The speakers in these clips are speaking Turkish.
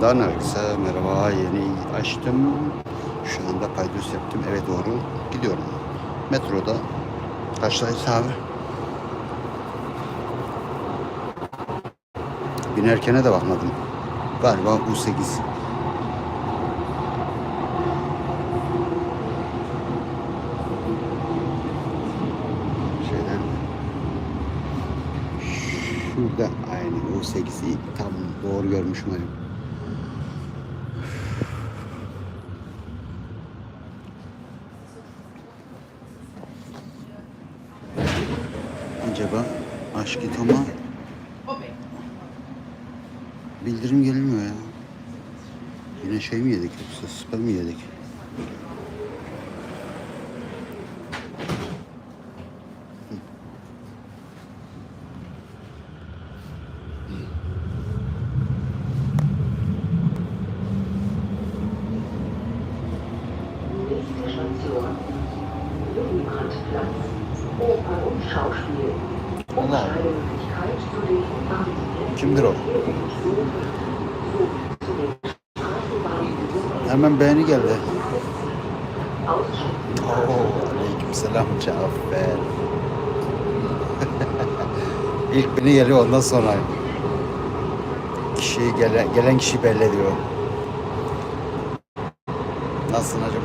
Daha herkese merhaba yeni açtım. Şu anda paydos yaptım eve doğru gidiyorum. Metroda kaçtayız abi? Binerkene de bakmadım. Galiba bu 8. Şeyden Şurada aynı U8'i tam doğru görmüşüm hani. Acaba aşk ama bildirim gelmiyor ya. Yine şey mi yedik yoksa spam mi yedik? Station. U-Bahn-Linien. Kimdir o? Hemen beğeni geldi. Oo, aleyküm selam Cafer. İlk beni geliyor ondan sonra. Kişiyi gelen, gelen kişi belli ediyor. Nasılsın hacım?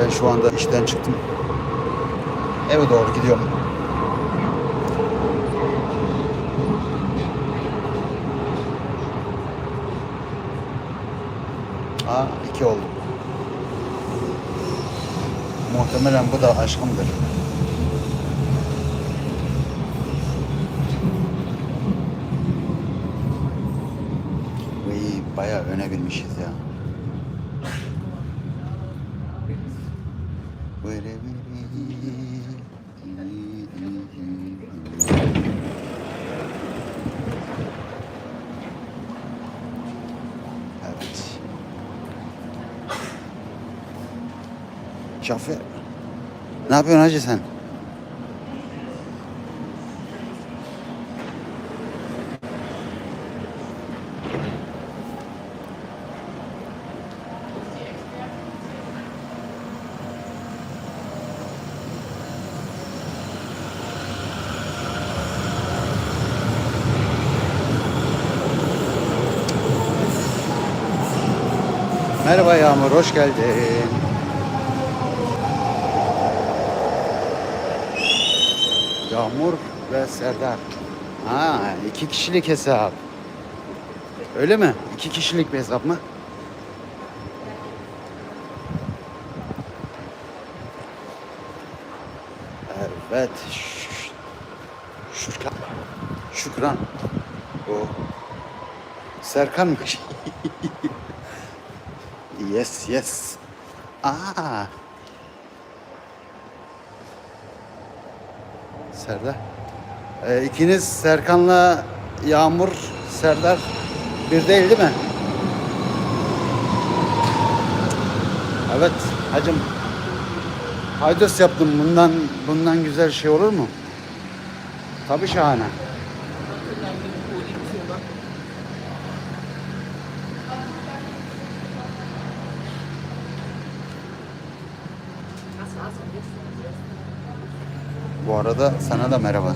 Ben şu anda işten çıktım. Eve doğru gidiyorum. Aa iki oldu. Muhtemelen bu da aşkımdır. Vay bayağı öne binmişiz ya. Evet. Cafer. Ne yapıyorsun hacı sen? Merhaba Yağmur, hoş geldin. Yağmur ve Serdar. Ha, iki kişilik hesap. Öyle mi? İki kişilik bir hesap mı? Evet. Şükran. Şükran. O. Serkan'mış. yes, yes. Aa. Serdar. Ee, ikiniz Serkan'la Yağmur, Serdar bir değil değil mi? Evet hacım. Haydos yaptım. Bundan bundan güzel şey olur mu? Tabii şahane. Bu arada sana da merhaba.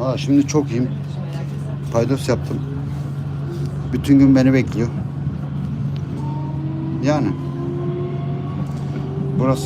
Aa, şimdi çok iyiyim. Paydos yaptım. Bütün gün beni bekliyor. Yani. Burası